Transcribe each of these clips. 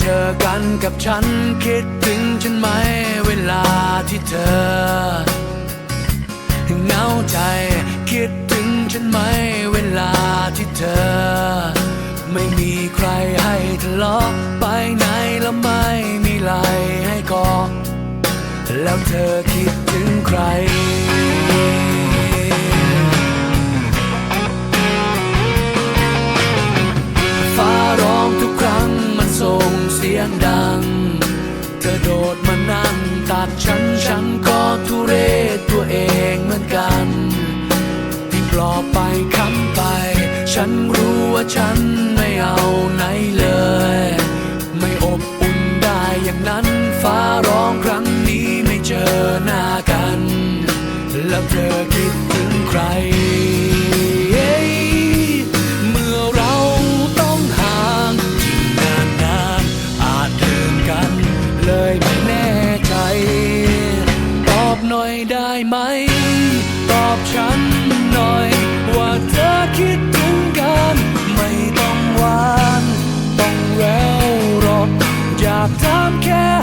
เธอกับฉันคิดถึงฉันไหมเวลาที่เธอเหงาใจคิดถึงฉันไหมเวลาที่เธอ ไม่มีใครให้ทะเลาะไปไหนแล้วไม่มีไหลให้กอแล้วเธอคิดถึงใคร ดฉันฉันก็ทุเรศตัวเองเหมือนกันที่ปลอบไปคำไป ฉันรู้ว่าฉันไม่เอาไหนเลย ไม่อบอุ่นได้อย่างนั้นฟ้าร้องครั้งนี้ไม่เจอหน้ากัน แล้วเธอคิด ตอบฉันหน่อย ว่าเธอคิดถึงกัน ไม่ต้องหวาน ต้องแววหรอก อยากถามแค่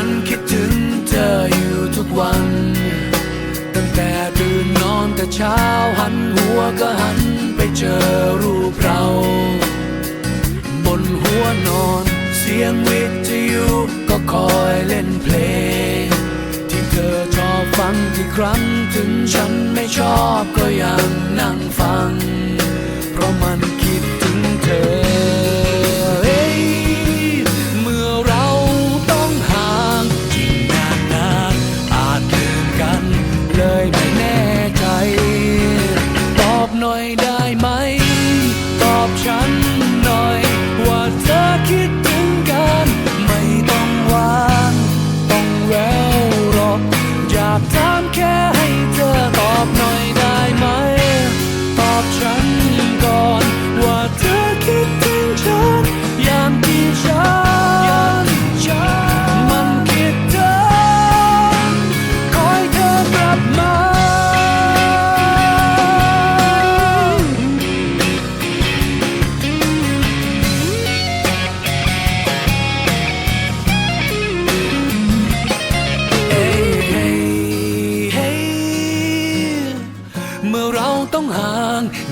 ฉันคิดถึงเธออยู่ทุกวัน ตั้งแต่ตื่นนอนแต่เช้าหันหัวก็หันไปเจอรูปเรา บนหัวนอนเสียงวิทยุก็คอยเล่นเพลง ที่เธอชอบฟังที่ครั้งถึงฉันไม่ชอบก็ยังนั่งฟัง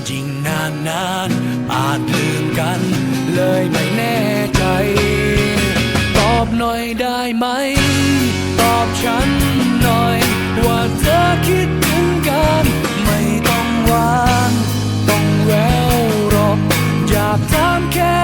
ยิ่งนานนานอาจลืมกัน เลยไม่แน่ใจ ตอบหน่อยได้ไหม ตอบฉันหน่อย ว่าเธอคิดถึงกัน ไม่ต้องวาน ต้องแววรออยากถามแค่